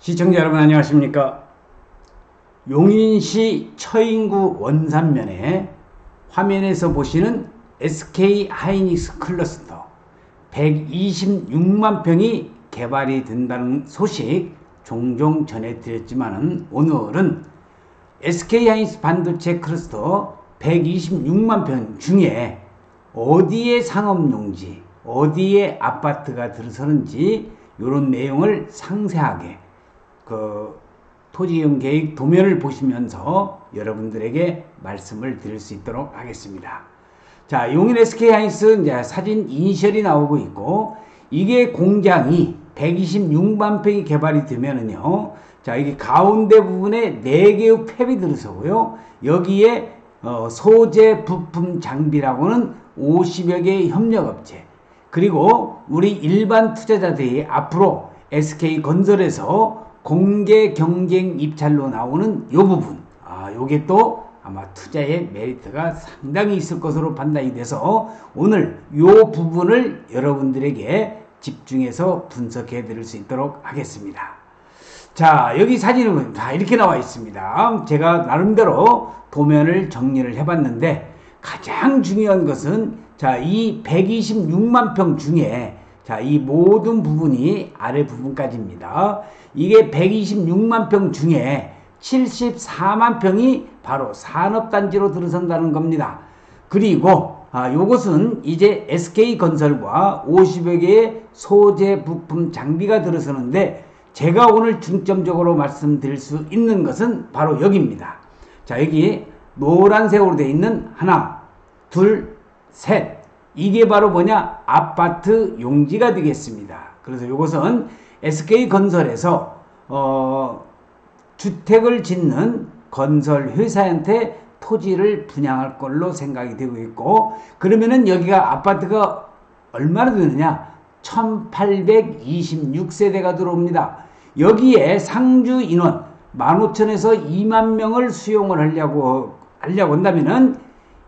시청자 여러분 안녕하십니까? 용인시 처인구 원산면에 화면에서 보시는 SK 하이닉스 클러스터 126만 평이 개발이 된다는 소식 종종 전해드렸지만은 오늘은 SK 하이닉스 반도체 클러스터 126만 평 중에 어디에 상업용지, 어디에 아파트가 들어서는지 이런 내용을 상세하게 그 토지이용 계획 도면을 보시면서 여러분들에게 말씀을 드릴 수 있도록 하겠습니다. 자, 용인 SK 하이닉스 이제 사진 이니셜이 나오고 있고 이게 공장이 126만 평이 개발이 되면은요. 자, 이게 가운데 부분에 4개의 팹이 들어서고요. 여기에 어, 소재 부품 장비라고는 50여 개의 협력업체 그리고 우리 일반 투자자들이 앞으로 SK 건설에서 공개 경쟁 입찰로 나오는 요 부분 아 요게 또 아마 투자의 메리트가 상당히 있을 것으로 판단이 돼서 오늘 요 부분을 여러분들에게 집중해서 분석해 드릴 수 있도록 하겠습니다. 자, 여기 사진은 다 이렇게 나와 있습니다. 제가 나름대로 도면을 정리를 해봤는데 가장 중요한 것은 자, 이 126만 평 중에 자, 이 모든 부분이 아래 부분까지입니다. 이게 126만 평 중에 74만 평이 바로 산업단지로 들어선다는 겁니다. 그리고 아, 요것은 이제 SK건설과 50여 개의 소재 부품 장비가 들어서는데 제가 오늘 중점적으로 말씀드릴 수 있는 것은 바로 여기입니다. 자, 여기 노란색으로 되어 있는 하나, 둘, 셋. 이게 바로 뭐냐? 아파트 용지가 되겠습니다. 그래서 이것은 SK건설에서 어, 주택을 짓는 건설 회사한테 토지를 분양할 걸로 생각이 되고 있고 그러면은 여기가 아파트가 얼마나 되느냐? 1826세대가 들어옵니다. 여기에 상주 인원 15,000에서 2만 명을 수용을 하려고 하려고 한다면은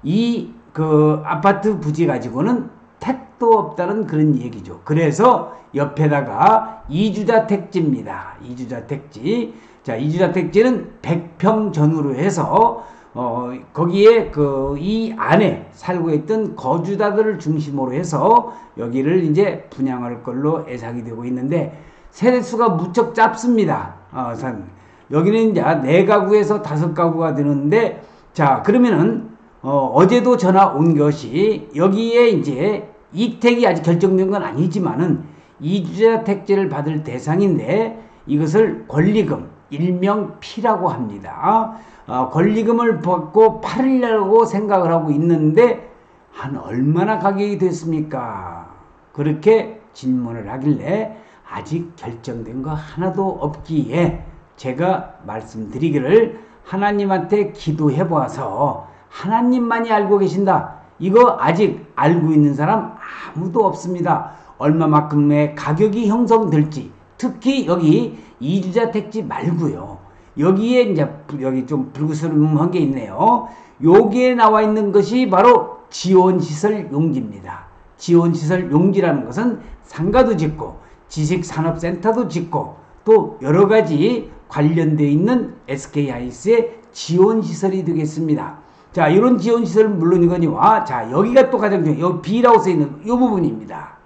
이 그 아파트 부지 가지고는 택도 없다는 그런 얘기죠. 그래서 옆에다가 이주자 택지입니다. 이주자 택지. 자, 이주자 택지는 100평 전후로 해서 어, 거기에 그 이 안에 살고 있던 거주자들을 중심으로 해서 여기를 이제 분양할 걸로 예상이 되고 있는데 세대수가 무척 짧습니다. 어, 산. 여기는 이제 네 가구에서 다섯 가구가 되는데 자 그러면은 어, 제도 전화 온 것이 여기에 이제 이택이 아직 결정된 건 아니지만은 이주자 택지를 받을 대상인데 이것을 권리금 일명 피라고 합니다. 어, 권리금을 받고 팔으려고 생각을 하고 있는데 한 얼마나 가격이 됐습니까? 그렇게 질문을 하길래 아직 결정된 거 하나도 없기에 제가 말씀드리기를 하나님한테 기도해 보아서 하나님만이 알고 계신다. 이거 아직 알고 있는 사람 아무도 없습니다. 얼마만큼의 가격이 형성될지 특히 여기 이주자 택지 말고요. 여기에 이제 여기 좀 불구스름한 게 있네요. 여기에 나와 있는 것이 바로 지원시설 용지입니다. 지원시설 용지라는 것은 상가도 짓고 지식산업센터도 짓고 또 여러 가지 관련되어 있는 SK하이스의 지원시설이 되겠습니다. 자, 이런 지원시설 물론이거니와 자, 여기가 또 가장 중요해요. 여기 B라고 써 있는 이 부분입니다.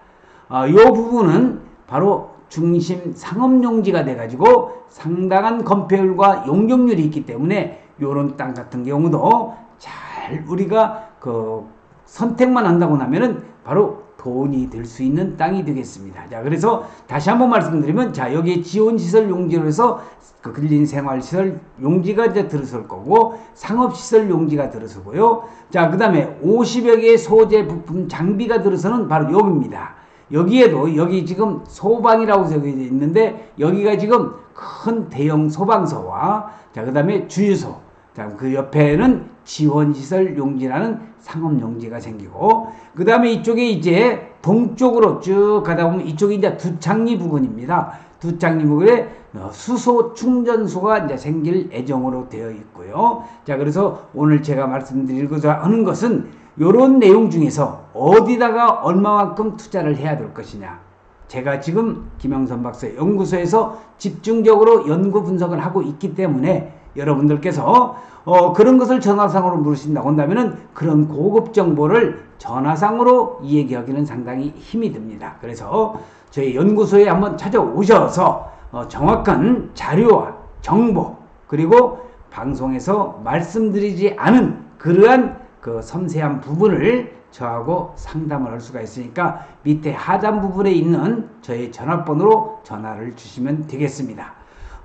어, 이 부분은 바로 중심 상업용지가 돼가지고 상당한 건폐율과 용적률이 있기 때문에 이런 땅 같은 경우도 잘 우리가 그 선택만 한다고 나면은 바로 돈이 될 수 있는 땅이 되겠습니다. 자, 그래서 다시 한번 말씀드리면, 자, 여기 지원시설 용지로 해서 그 근린 생활시설 용지가 이제 들어설 거고, 상업시설 용지가 들어서고요. 자, 그 다음에 50여 개의 소재 부품 장비가 들어서는 바로 여기입니다. 여기에도 여기 지금 소방이라고 적혀 있는데 여기가 지금 큰 대형 소방서와 자 그 다음에 주유소 자 그 옆에는 지원시설 용지라는 상업 용지가 생기고 그 다음에 이쪽에 이제 동쪽으로 쭉 가다 보면 이쪽이 이제 두창리 부근입니다. 두창리 부근에 수소 충전소가 이제 생길 예정으로 되어 있고요. 자 그래서 오늘 제가 말씀드리고자 하는 것은 이런 내용 중에서 어디다가 얼마만큼 투자를 해야 될 것이냐. 제가 지금 김영선 박사의 연구소에서 집중적으로 연구 분석을 하고 있기 때문에 여러분들께서 어, 그런 것을 전화상으로 물으신다고 한다면은 그런 고급 정보를 전화상으로 이야기하기는 상당히 힘이 듭니다. 그래서 저희 연구소에 한번 찾아오셔서 어, 정확한 자료와 정보 그리고 방송에서 말씀드리지 않은 그러한 그 섬세한 부분을 저하고 상담을 할 수가 있으니까 밑에 하단 부분에 있는 저희 전화번호로 전화를 주시면 되겠습니다.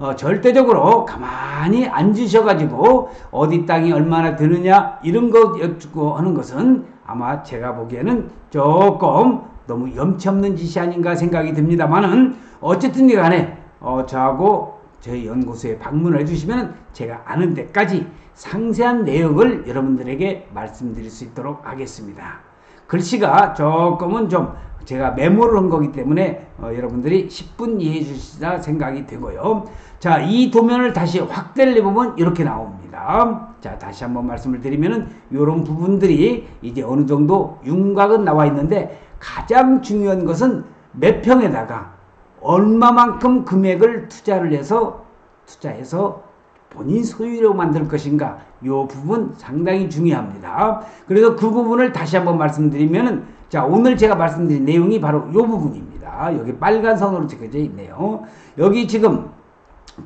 어, 절대적으로 가만히 앉으셔가지고 어디 땅이 얼마나 드느냐 이런 거 여쭙고 하는 것은 아마 제가 보기에는 조금 너무 염치 없는 짓이 아닌가 생각이 듭니다만은 어쨌든 간에 어, 저하고 저희 연구소에 방문을 해주시면 제가 아는 데까지 상세한 내용을 여러분들에게 말씀드릴 수 있도록 하겠습니다. 글씨가 조금은 좀 제가 메모를 한 거기 때문에 어, 여러분들이 10분 이해해 주시다 생각이 되고요. 자, 이 도면을 다시 확대를 해보면 이렇게 나옵니다. 자, 다시 한번 말씀을 드리면은 이런 부분들이 이제 어느 정도 윤곽은 나와 있는데 가장 중요한 것은 몇 평에다가 얼마만큼 금액을 투자를 해서 투자해서 본인 소유로 만들 것인가 요 부분 상당히 중요합니다. 그래서 그 부분을 다시 한번 말씀드리면은 자 오늘 제가 말씀드린 내용이 바로 요 부분입니다. 여기 빨간 선으로 찍혀져 있네요. 여기 지금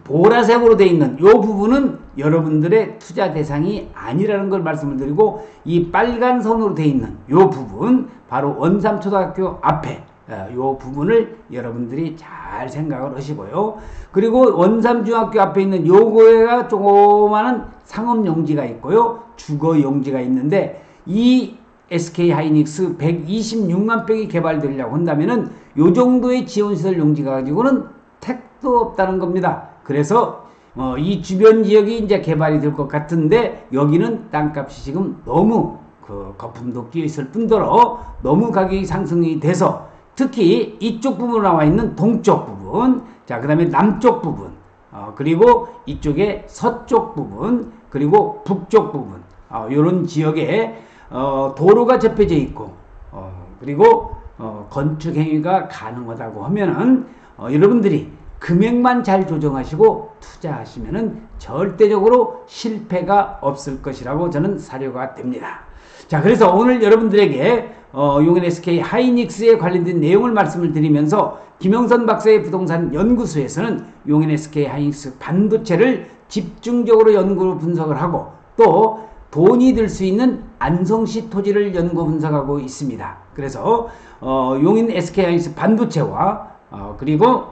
보라색으로 되어 있는 요 부분은 여러분들의 투자 대상이 아니라는 걸 말씀을 드리고 이 빨간 선으로 되어 있는 요 부분 바로 원삼초등학교 앞에 어, 요 부분을 여러분들이 잘 생각을 하시고요. 그리고 원삼중학교 앞에 있는 요거가 조그마한 상업용지가 있고요. 주거용지가 있는데 이 SK 하이닉스 126만 평이 개발되려고 한다면은 요 정도의 지원시설 용지가 가지고는 택도 없다는 겁니다. 그래서 어, 이 주변 지역이 이제 개발이 될 것 같은데 여기는 땅값이 지금 너무 그 거품도 끼어 있을 뿐더러 너무 가격이 상승이 돼서 특히 이쪽 부분으로 나와 있는 동쪽 부분, 자, 그 다음에 남쪽 부분, 어, 그리고 이쪽에 서쪽 부분, 그리고 북쪽 부분, 어, 이런 지역에 어, 도로가 접혀져 있고, 어, 그리고 어, 건축 행위가 가능하다고 하면은 어, 여러분들이 금액만 잘 조정하시고 투자하시면은 절대적으로 실패가 없을 것이라고 저는 사료가 됩니다. 자, 그래서 오늘 여러분들에게 어, 용인 SK 하이닉스에 관련된 내용을 말씀을 드리면서 김영선 박사의 부동산 연구소에서는 용인 SK 하이닉스 반도체를 집중적으로 연구 분석을 하고 또 돈이 들수 있는 안성시 토지를 연구 분석하고 있습니다. 그래서 어, 용인 SK 하이닉스 반도체와 어, 그리고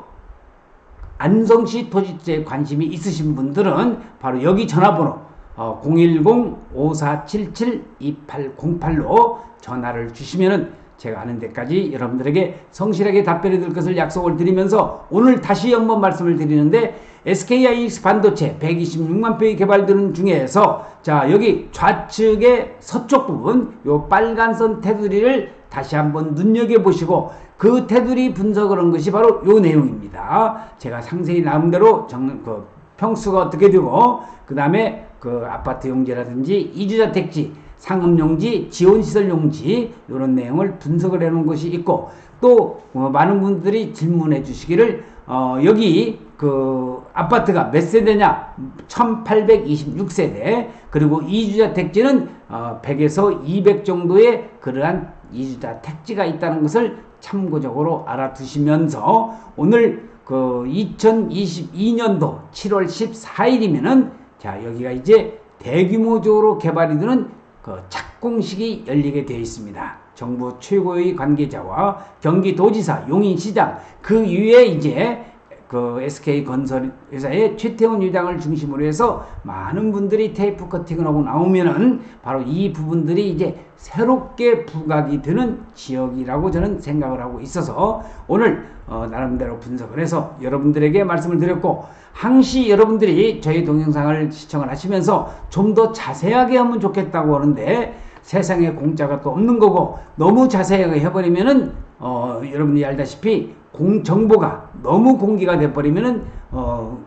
안성시 토지에 관심이 있으신 분들은 바로 여기 전화번호 어, 010-5477-2808로 전화를 주시면은 제가 아는 데까지 여러분들에게 성실하게 답변해 드릴 것을 약속을 드리면서 오늘 다시 한번 말씀을 드리는데 SKIX 반도체 126만 평이 개발되는 중에서 자 여기 좌측의 서쪽 부분 요 빨간 선 테두리를 다시 한번 눈여겨보시고 그 테두리 분석을 한 것이 바로 요 내용입니다. 제가 상세히 나름대로 정, 그 평수가 어떻게 되고 그 다음에 그 아파트 용지라든지 이주자택지 상업용지, 지원시설용지 이런 내용을 분석을 해놓은 것이 있고 또 어, 많은 분들이 질문해 주시기를 어, 여기 그 아파트가 몇 세대냐? 1826세대. 그리고 이주자 택지는 어, 100에서 200 정도의 그러한 이주자 택지가 있다는 것을 참고적으로 알아두시면서 오늘 그 2022년도 7월 14일이면은 자 여기가 이제 대규모적으로 개발이 되는 그 착공식이 열리게 되어 있습니다. 정부 최고의 관계자와 경기도지사, 용인시장 그 위에 이제 그 SK 건설 회사의 최태원 유장을 중심으로 해서 많은 분들이 테이프 커팅을 하고 나오면은 바로 이 부분들이 이제 새롭게 부각이 되는 지역이라고 저는 생각을 하고 있어서 오늘 어 나름대로 분석을 해서 여러분들에게 말씀을 드렸고 항시 여러분들이 저희 동영상을 시청을 하시면서 좀 더 자세하게 하면 좋겠다고 하는데 세상에 공짜가 또 없는 거고 너무 자세하게 해버리면은 어 여러분이 알다시피 공 정보가 너무 공개가 돼버리면은 어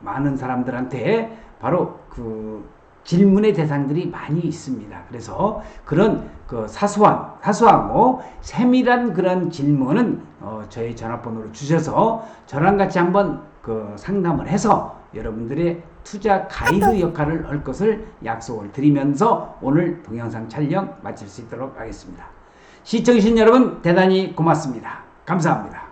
많은 사람들한테 바로 그 질문의 대상들이 많이 있습니다. 그래서 그런 그 사소한 사소하고 세밀한 그런 질문은 어, 저희 전화번호로 주셔서 저랑 같이 한번 그 상담을 해서 여러분들의 투자 가이드 역할을 할 것을 약속을 드리면서 오늘 동영상 촬영 마칠 수 있도록 하겠습니다. 시청해주신 여러분 대단히 고맙습니다. 감사합니다.